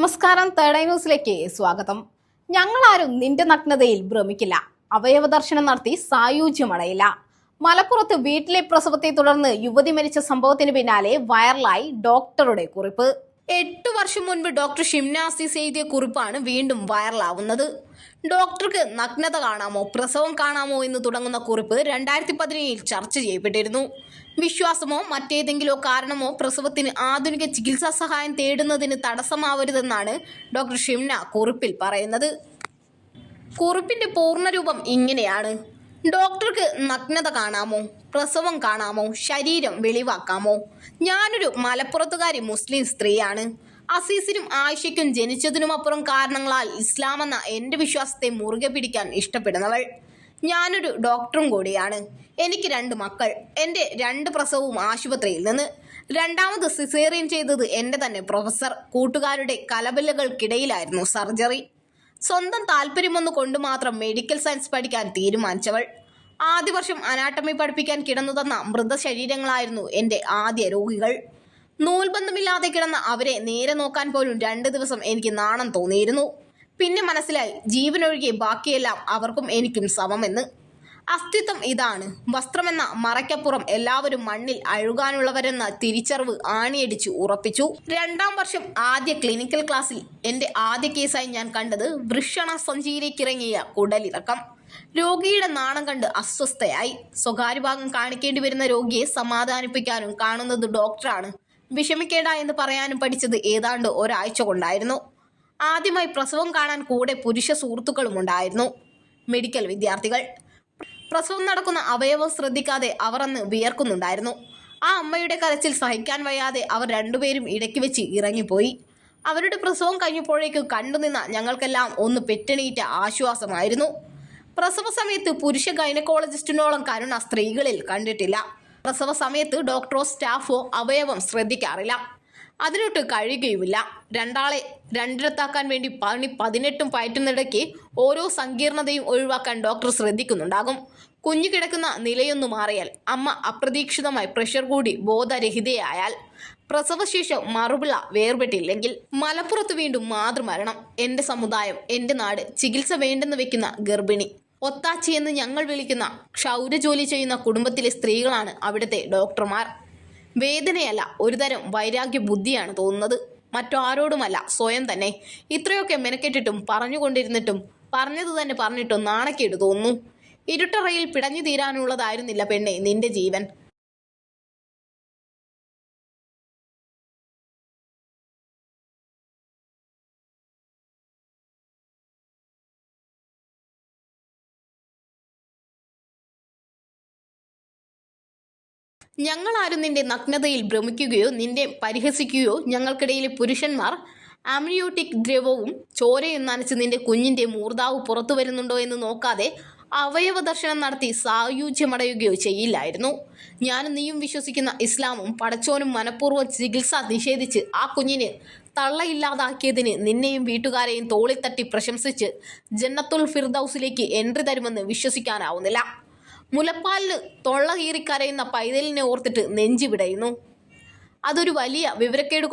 നമസ്കാരം തേർഡ് ന്യൂസിലേക്ക് സ്വാഗതം. ഞങ്ങളാരും നിന്റെ നഗ്നതയിൽ ഭ്രമിക്കില്ല. അവയവ ദർശനം നടത്തി സായൂജ്യമടയില്ല മലപ്പുറത്ത് വീട്ടിലെ പ്രസവത്തെ തുടർന്ന് യുവതി മരിച്ച സംഭവത്തിന് പിന്നാലെ വൈറലായി ഡോക്ടറുടെ കുറിപ്പ്. എട്ടു വർഷം മുൻപ് ഡോക്ടർ ഷിംനാസിസ് എഴുതിയ കുറിപ്പാണ് വീണ്ടും വൈറലാവുന്നത്. ഡോക്ടർക്ക് നഗ്നത കാണാമോ പ്രസവം കാണാമോ എന്ന് തുടങ്ങുന്ന കുറിപ്പ് രണ്ടായിരത്തി പതിനേഴിൽ ചർച്ച ചെയ്യപ്പെട്ടിരുന്നു. വിശ്വാസമോ മറ്റേതെങ്കിലോ കാരണമോ പ്രസവത്തിന് ആധുനിക ചികിത്സാ സഹായം തേടുന്നതിന് തടസ്സമാവരുതെന്നാണ് ഡോക്ടർ ഷിംന കുറിപ്പിൽ പറയുന്നത്. കുറിപ്പിന്റെ പൂർണരൂപം ഇങ്ങനെയാണ്. ഡോക്ടർക്ക് നഗ്നത കാണാമോ? പ്രസവം കാണാമോ? ശരീരം വെളിവാക്കാമോ? ഞാനൊരു മലപ്പുറത്തുകാരി മുസ്ലിം സ്ത്രീയാണ്. അസീസിനും ആയിഷയ്ക്കും ജനിച്ചതിനുമപ്പുറം കാരണങ്ങളാൽ ഇസ്ലാം എന്ന എന്റെ വിശ്വാസത്തെ മുറുകെ പിടിക്കാൻ ഇഷ്ടപ്പെടുന്നവൾ ഞാനൊരു ഡോക്ടറും കൂടിയാണ്. എനിക്ക് രണ്ട് മക്കൾ. എന്റെ രണ്ട് പ്രസവവും ആശുപത്രിയിൽ നിന്ന്. രണ്ടാമത് സിസേറിയൻ ചെയ്തത് എന്റെ തന്നെ പ്രൊഫസർ. കൂട്ടുകാരുടെ കലബലകൾക്കിടയിലായിരുന്നു സർജറി. സ്വന്തം താല്പര്യമൊന്നു കൊണ്ട് മാത്രം മെഡിക്കൽ സയൻസ് പഠിക്കാൻ തീരുമാനിച്ചവൾ. ആദ്യ വർഷം അനാട്ടമി പഠിപ്പിക്കാൻ കിടന്നു തന്ന മൃതശരീരങ്ങളായിരുന്നു എന്റെ ആദ്യ രോഗികൾ. നൂൽബന്ധമില്ലാതെ കിടന്ന അവരെ നേരെ നോക്കാൻ പോലും രണ്ട് ദിവസം എനിക്ക് നാണം തോന്നിയിരുന്നു. പിന്നെ മനസ്സിലായി ജീവനൊഴികെ ബാക്കിയെല്ലാം അവർക്കും എനിക്കും സമമെന്ന്. അസ്തിത്വം ഇതാണ്. വസ്ത്രമെന്ന മറയ്ക്കപ്പുറം എല്ലാവരും മണ്ണിൽ അഴുകാനുള്ളവരെന്ന തിരിച്ചറിവ് ആണിയടിച്ചു ഉറപ്പിച്ചു. രണ്ടാം വർഷം ആദ്യ ക്ലിനിക്കൽ ക്ലാസ്സിൽ എന്റെ ആദ്യ കേസായി ഞാൻ കണ്ടത് വൃഷണ സഞ്ചിയിലേക്കിറങ്ങിയ കുടലിറക്കം. രോഗിയുടെ നാണം കണ്ട് അസ്വസ്ഥയായി. സ്വകാര്യ ഭാഗം കാണിക്കേണ്ടി വരുന്ന രോഗിയെ സമാധാനിപ്പിക്കാനും കാണുന്നത് ഡോക്ടറാണ്. വിഷമിക്കേണ്ട എന്ന് പറയാനും പഠിച്ചത് ഏതാണ്ട് ഒരാഴ്ച കൊണ്ടായിരുന്നു. ആദ്യമായി പ്രസവം കാണാൻ കൂടെ പുരുഷ സുഹൃത്തുക്കളും ഉണ്ടായിരുന്നു. മെഡിക്കൽ വിദ്യാർത്ഥികൾ. പ്രസവം നടക്കുന്ന അവയവം ശ്രദ്ധിക്കാതെ അവർ അന്ന് വിയർക്കുന്നുണ്ടായിരുന്നു. ആ അമ്മയുടെ കരച്ചിൽ സഹിക്കാൻ വയ്യാതെ അവർ രണ്ടുപേരും ഇടയ്ക്ക് വെച്ച് ഇറങ്ങിപ്പോയി. അവരുടെ പ്രസവം കഴിഞ്ഞപ്പോഴേക്ക് കണ്ടുനിന്ന ഞങ്ങൾക്കെല്ലാം ഒന്ന് പെറ്റണീറ്റ ആശ്വാസമായിരുന്നു. പ്രസവ സമയത്ത് പുരുഷ ഗൈനക്കോളജിസ്റ്റിനോളം കരുണ സ്ത്രീകളിൽ കണ്ടിട്ടില്ല. പ്രസവ സമയത്ത് ഡോക്ടറോ സ്റ്റാഫോ അവയവം ശ്രദ്ധിക്കാറില്ല. അതിനൊട്ട് കഴിയുകയുമില്ല. രണ്ടാളെ രണ്ടിടത്താക്കാൻ വേണ്ടി പണി പതിനെട്ടും പയറ്റുന്നിടയ്ക്ക് ഓരോ സങ്കീർണതയും ഒഴിവാക്കാൻ ഡോക്ടർ ശ്രദ്ധിക്കുന്നുണ്ടാകും. കുഞ്ഞു കിടക്കുന്ന നിലയൊന്നു മാറിയാൽ അമ്മ അപ്രതീക്ഷിതമായി പ്രഷർ കൂടി ബോധരഹിതയായാൽ പ്രസവശേഷം മറുപിള വേർപെട്ടില്ലെങ്കിൽ മലപ്പുറത്ത് വീണ്ടും മാതൃമരണം. എന്റെ സമുദായം എന്റെ നാട് ചികിത്സ വേണ്ടെന്ന് വെക്കുന്ന ഗർഭിണി. ഒത്താച്ചി എന്ന് ഞങ്ങൾ വിളിക്കുന്ന ക്ഷൗരജോലി ചെയ്യുന്ന കുടുംബത്തിലെ സ്ത്രീകളാണ് അവിടുത്തെ ഡോക്ടർമാർ വേദനയല്ല ഒരുതരം വൈരാഗ്യ ബുദ്ധിയാണ് തോന്നുന്നത്. മറ്റാരോടുമല്ല സ്വയം തന്നെ. ഇത്രയൊക്കെ മെനക്കെട്ടിട്ടും പറഞ്ഞുകൊണ്ടിരുന്നിട്ടും പറഞ്ഞത് തന്നെ പറഞ്ഞിട്ടും നാണക്കേട് തോന്നുന്നു. ഇരുട്ടറയിൽ പിടഞ്ഞു തീരാനുള്ളതായിരുന്നില്ല പെണ്ണെ നിന്റെ ജീവൻ. ഞങ്ങളാരും നിന്റെ നഗ്നതയിൽ ഭ്രമിക്കുകയോ നിന്റെ പരിഹസിക്കുകയോ ഞങ്ങൾക്കിടയിലെ പുരുഷന്മാർ ആംനിയോട്ടിക് ദ്രവവും ചോരയും നനച്ച് നിന്റെ കുഞ്ഞിന്റെ മൂർധാവ് പുറത്തു വരുന്നുണ്ടോ എന്ന് നോക്കാതെ അവയവ ദർശനം നടത്തി സായുജ്യമടയുകയോ ചെയ്യില്ലായിരുന്നു. ഞാനും നീയും വിശ്വസിക്കുന്ന ഇസ്ലാമും പടച്ചോനും മനഃപൂർവം ചികിത്സ നിഷേധിച്ച് ആ കുഞ്ഞിന് തള്ളയില്ലാതാക്കിയതിന് നിന്നെയും വീട്ടുകാരെയും തോളിത്തട്ടി പ്രശംസിച്ച് ജന്നത്തുൽ ഫിർദൌസിലേക്ക് എൻട്രി തരുമെന്ന് വിശ്വസിക്കാനാവുന്നില്ല. മുലപ്പാലിന് തൊള്ള കീറിക്കരയുന്ന പൈതലിനെ ഓർത്തിട്ട് നെഞ്ചു വിടയുന്നു. അതൊരു വലിയ വിവരക്കേട്